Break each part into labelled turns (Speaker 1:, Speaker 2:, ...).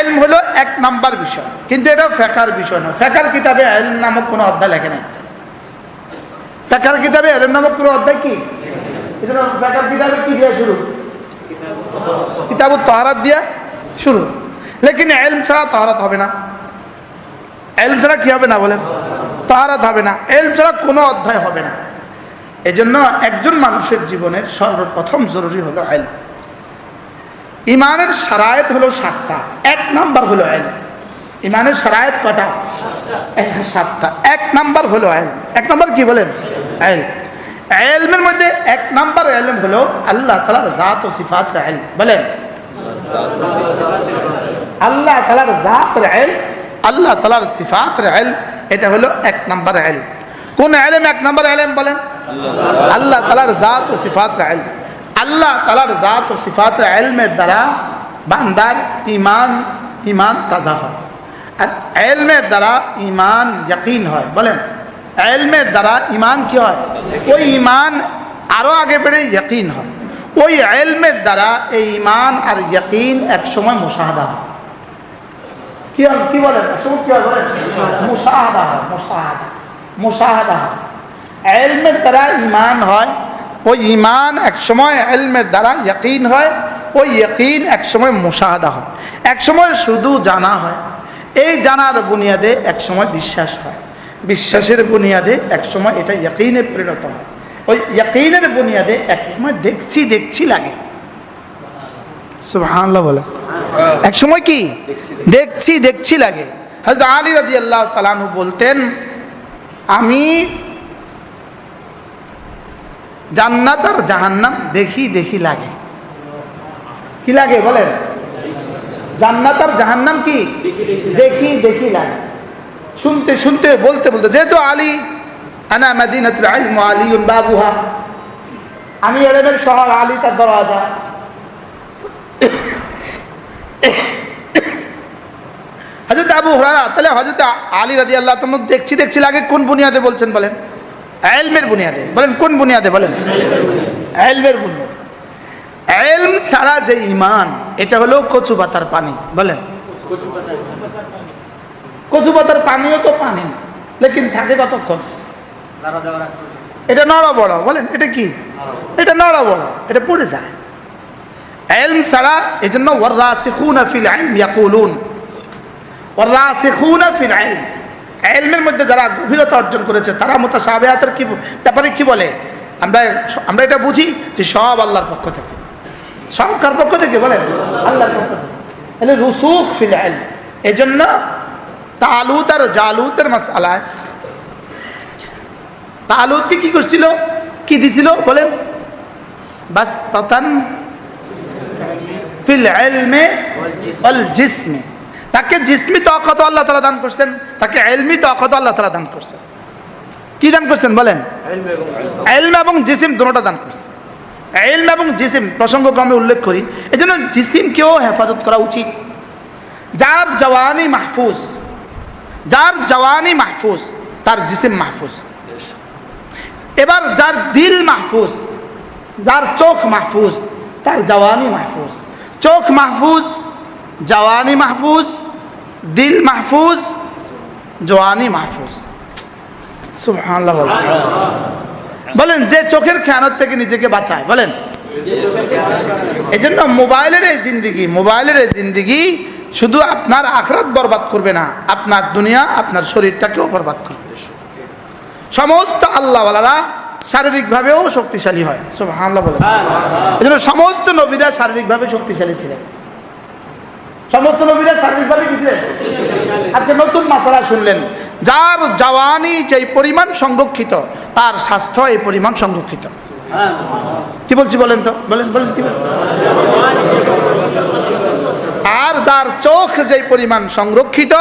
Speaker 1: এলম হলো এক নাম্বার বিষয়। কিন্তু এটা ফেকার বিষয় না ফেকার কিতাবে এলম নামক কোনো অধ্যায় লেখে নাই। ফেকার কিতাবে এলম নামক কোনো অধ্যায় কি? ফেকার কিতাবে কি দিয়ে শুরু? কিতাব তহারাত শুরু। লেকিন ছাড়া তহারাত হবে না। এলম ছাড়া কি হবে না বলেন তহারাত হবে না। ছাড়া কোনো অধ্যায় হবে না। এজন্য একজন মানুষের জীবনের সর্বপ্রথম জরুরি হলো এলম ইমানের সারায়ত হলো সাতটা। এক নাম্বার হলো এলম ইমানের সারায়ত কটা? সাতটা। এক নাম্বার হলো এলম এক নাম্বার কি বলেন? এলম এলমের মধ্যে এক নাম্বার এলম হলো আল্লাহ তালার জাত ও সিফাত এলম বলেন। আল্লাহ তালার জাত এল আল্লাহ তালার সিফাত এল এটা হলো এক নাম্বার এলম কোন এলম এক নাম্বার এলম বলেন? আল্লাহ তালার জাত ও সিফাত এল আল্লাহ তালার জাত ও সিফাত এলমের দ্বারা বান্দার ইমান ইমান তাজা হয়। আর এলমের দ্বারা ইমান ইয়াকিন হয়। বলেন এলমের দ্বারা ইমান কি হয়? ওই ইমান আরও আগে বেড়ে ইয়াকিন হয়। ওই এলমের দ্বারা এই ইমান আর ইয়াকিন একসময় মুশাহাদা হয়। কি হয়? কি বলেন? কি বলেন? মুশাহাদা হয়, মুশাহাদা মুশাহাদা হয়। এলমের দ্বারা ইমান হয় ওই ইমান একসময় এলমের দ্বারা ইয়াকিন হয়, ওই ইয়াকিন একসময় মুশাহাদা হয় একসময় শুধু জানা হয়। এই জানার বুনিয়াদে একসময় বিশ্বাস হয়। বিশ্বাসের বুনিয়াদে একসময় এটা ইয়াকিনে পরিণত হয়। ওই ইয়াকিনের বুনিয়াদে এক সময় দেখছি দেখছি লাগে। সুবহানাল্লাহ বলে। এক সময় কি? দেখছি দেখছি লাগে। হযরত আলী রাদিয়াল্লাহু তাআলা বলতেন, আমি জান্নাত আর জাহান্নাম দেখি দেখি লাগে। কি লাগে বলেন? জান্নাত আর জাহান্নাম কি? দেখি দেখি লাগে। শুনতে শুনতে, বলতে বলতে। যেহেতু আলী, আনা মাদিনাতুল ইলম আলিউন বাবুহা। আমি এলেমের শহর আলী, তার দরওয়াজা। হজরত আবু হরারা তাহলে হজরত আলী রাজি আল্লাহ দেখছি দেখছি লাগে কোন বুনিয়াদে বলছেন বলেন? এলমের বুনিয়াদে। বলেন কোন বুনিয়াদে বলেন? এলমের বুনিয়াদে। এলম ছাড়া যে ইমান এটা হলো কচু পাতার পানি। বলেন। কচু পাতার পানিও তো পানি লেকিন থাকে কতক্ষণ? এটা নড়া বড় বলেন এটা কি? এটা নড়া বড় এটা পড়ে যায়। এলম ছাড়া এই জন্য ওয়ার্রাসিখুনা ফিল আইন ইয়াকুলুন। ওয়ার্রাসিখুনা ফিল ইলম এলমের মধ্যে যারা গভীরতা অর্জন করেছে, তারা মুতাশাবিহাতের কি ব্যাপারে কি বলে? আমরা আমরা এটা বুঝি যে সব আল্লাহর পক্ষ থেকে। সব কার পক্ষ থেকে বলেন? আল্লাহর পক্ষ থেকে। তাহলে রুসুখ ফিল ইলম। এজন্য তালুত আর জালুতের মাসালায় তালুতকে কি করছিল? কি দিছিল? বলেন। বাস ততান ফিল ইলমে ওয়াল জিসমে। তাকে জিসমি তকত আল্লাহ তাআলা দান করছেন, তাকে ইলমি তকত আল্লাহ তাআলা দান করছেন। কি দান করছেন বলেন? ইলম এবং জিসিম দুটোটা দান করছেন। ইলম এবং জিসিম প্রসঙ্গক্রমে উল্লেখ করি, এজন্য জিসিমকেও হেফাজত করা উচিত। যার জওয়ানি মাহফুজ, যার জওয়ানি মাহফুজ, তার জিসিম মাহফুজ। এবার যার দিল মাহফুজ, যার চোখ মাহফুজ, তার জওয়ানি মাহফুজ। চোখ মাহফুজ জওয়ানি মাহফুজ দিল মাহফুজ জওয়ানি মাহফুজ বলেন বলেন, যে চোখের খেয়ানত থেকে নিজেকে বাঁচায়, বলেন। এই জন্য মোবাইলের এই জিন্দিগি, মোবাইলের এই জিন্দিগি শুধু আপনার আখরাত বরবাদ করবে না, আপনার দুনিয়া, আপনার শরীরটাকেও বরবাদ করবে। সমস্ত আল্লাহওয়ালারা শারীরিকভাবেও শক্তিশালী হয়। সুবহানাল্লাহ বলে এই জন্য সমস্ত নবীরা শারীরিকভাবে শক্তিশালী ছিলেন। সমস্ত নবীরা শারীরিকভাবে কি ছিলেন আজকে নতুন মাসালা শুনলেন। যার জওয়ানি যেই পরিমাণ সংরক্ষিত, তার স্বাস্থ্য এই পরিমাণ সংরক্ষিত। কি বলছি বলেন তো? বলেন বলেন, কি আর যার চোখ যেই পরিমাণ সংরক্ষিত,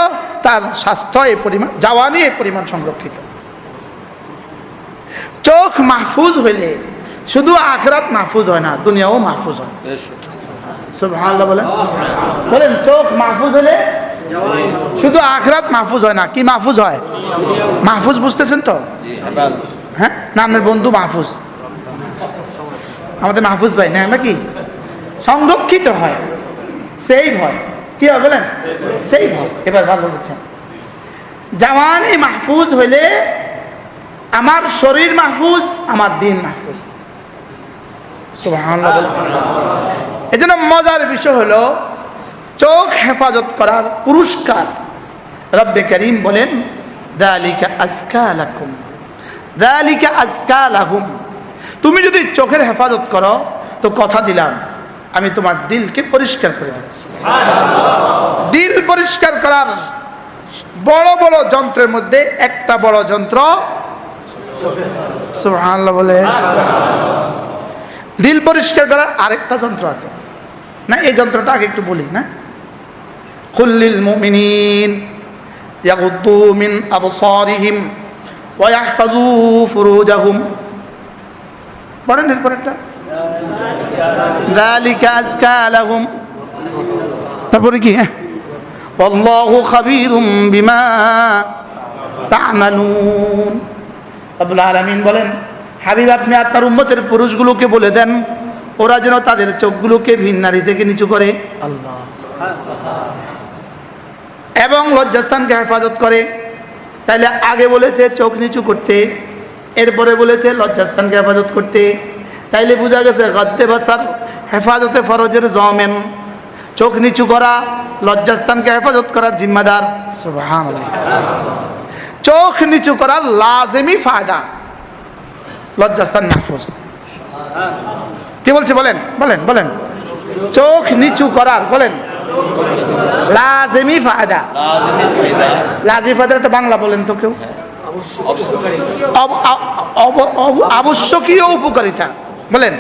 Speaker 1: তার স্বাস্থ্য এই পরিমাণ, জওয়ানি এই পরিমাণ সংরক্ষিত। চোখ মাহফুজ হইলে শুধু আখরাত মাহফুজ হয় না, দুনিয়াও মাহফুজ হয়। বলেন। চোখ মাহফুজ হলে শুধু আখরাত মাহফুজ হয় না, কি মাহফুজ হয়? মাহফুজ বুঝতেছেন তো? হ্যাঁ? নামের বন্ধু মাহফুজ। আমাদের মাহফুজ ভাই, না, নাকি? সংরক্ষিত হয় সেভ হয়। কি হবে বলেন? সেই এবার ভালো বলছেন জাওয়ানি মাহফুজ হইলে আমার শরীর মাহফুজ, আমার দিন মাহফুজ। এই জন্য মজার বিষয় হলো চোখ হেফাজত করার পুরস্কার রব্বে করিম বলেন দালিকা আজকা লাকুম দালিকা আজকা লাহুম তুমি যদি চোখের হেফাজত করো তো কথা দিলাম আমি তোমার দিলকে পরিষ্কার করে দেব। দিল পরিষ্কার করার বড় বড় যন্ত্রের মধ্যে একটা বড় যন্ত্র বলে। দিল পরিষ্কার করার আরেকটা যন্ত্র আছে না এই যন্ত্রটা আগে একটু বলি না কুল্লিল মুমিনিন ইয়াগুদ্দু মিন আবসারিহিম ওয়া ইয়াহফাজু ফুরুজাহুম পড়েন এরপর একটা যালিকা আজকা লাহুম তারপরে কি হ্যাঁ والله خبير بما تعملون আব্দুল আলামিন বলেন হাবিব আপনি আপনার উম্মতের পুরুষগুলোকে বলে দেন ওরা যেন তাদের চোখগুলোকে ভিন নারী থেকে নিচু করে। আল্লাহ। এবং লজ্জাস্থানকে হেফাজত করে। তাইলে আগে বলেছে চোখ নিচু করতে এরপরে বলেছে লজ্জাস্থানকে হেফাজত করতে। তাইলে বোঝা গেছে গদ্দে ভাষার হেফাজতে ফরজের জমেন চোখ নিচু করা লজ্জাস্থানকে হেফাজত করার জিম্মাদার। চোখ নিচু করার লাজেমি ফায়দা। লজ্জাস্থান মাহফুজ কি বলছে বলেন? বলেন বলেন। চোখ নিচু করার বলেন। লাজেমি ফায়দা। লাজি ফায়দা। একটা বাংলা বলেন তো কেউ। আবশ্যকীয় উপকারিতা। বলেন।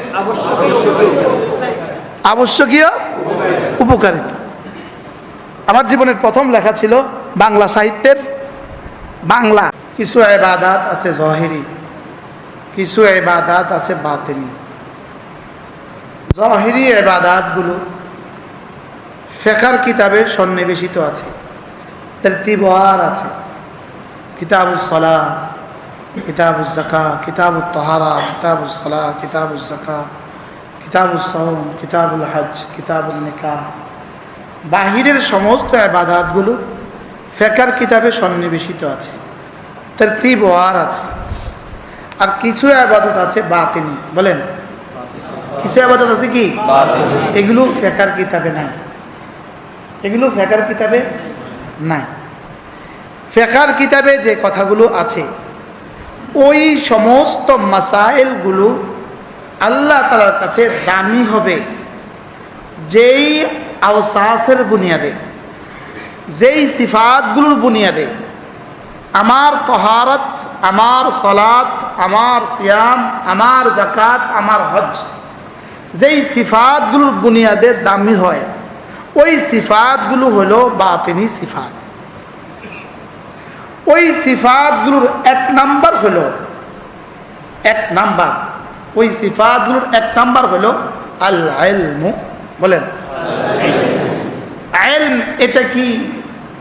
Speaker 1: আবশ্যকীয় উপকারিতা। আমার জীবনের প্রথম লেখা ছিল বাংলা সাহিত্যের বাংলা। কিছু এবাদাত আছে জহেরি। কিছু এবাদাত আছে বাতেনি। জহেরি এবাদাতগুলো ফেকার কিতাবে সন্নিবেশিত আছে তেরতিবার আছে। কিতাবুস সলা কিতাবুস জাকা কিতাবুত তহারা, কিতাবুস সলা কিতাবুস জাকা কিতাবুস সৌম কিতাবুল হজ কিতাবুল নিকাহ। বাহিরের সমস্ত আবাদাতগুলো ফেকার কিতাবে সন্নিবেশিত আছে তেরতিব ওয়ার আছে। আর কিছু আবাদত আছে বাতিনি বলেন। কিছু আবাদত আছে কি? এগুলো ফেকার কিতাবে নাই। এগুলো ফেকার কিতাবে নাই। ফেকার কিতাবে যে কথাগুলো আছে ওই সমস্ত মাসাইলগুলো আল্লাহ তালার কাছে দামি হবে। যেই আওসাফের বুনিয়াদে যেই সিফাতগুলোর বুনিয়াদে আমার তহারত, আমার সলাত, আমার সিয়াম, আমার জাকাত আমার হজ, যেই সিফাতগুলোর বুনিয়াদে দামি হয়, ওই সিফাতগুলো হলো বাতিনি সিফাত। ওই সিফাতগুলোর এক নাম্বার হলো, এক নাম্বার, ওই সিফাতগুলোর এক নাম্বার হলো আল বলেন। আলম এটা কি?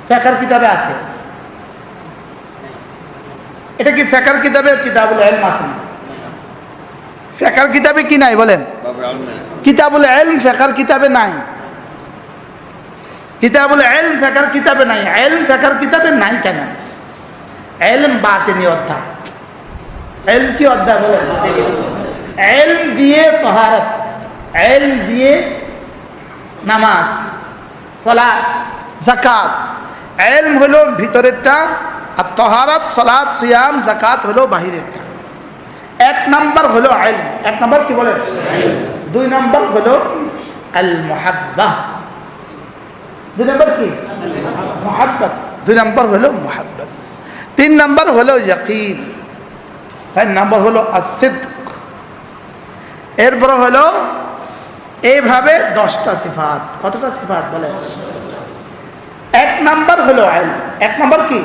Speaker 1: ফেকার কিতাবে আছে? এটা কি ফেকার কিতাবে কিতাবুল এলম আছে? ফেকার কিতাবে কি নাই বলেন? কিতাবুল এলম ফেকার কিতাবে নাই। কিতাবুল এলম ফেকার কিতাবে নাই। এলম ফেকার কিতাবে নাই কেন? এলম বাতেনি অধ্যায়। এলম কি অধ্যায় বলেন? এলম দিয়ে তহারত। এলম দিয়ে নামাজ সলা জাকাত এলম হলো ভিতরেরটা আর তহারত সলাৎ সিয়াম জাকাত হলো বাহিরেরটা এক নাম্বার হলো এলম এক নাম্বার কি বলে? দুই নাম্বার হলো আল মুহাব্বাহ দুই নাম্বার কি? মোহাব্বত দুই নাম্বার হলো মোহাব্বত তিন নাম্বার হলো ইয়াকিন। চার নাম্বার হলো আসিদ এরপর হলো এইভাবে দশটা সিফাত। কতটা সিফাত বলে? এক নাম্বার হলো আইন। এক নাম্বার কি?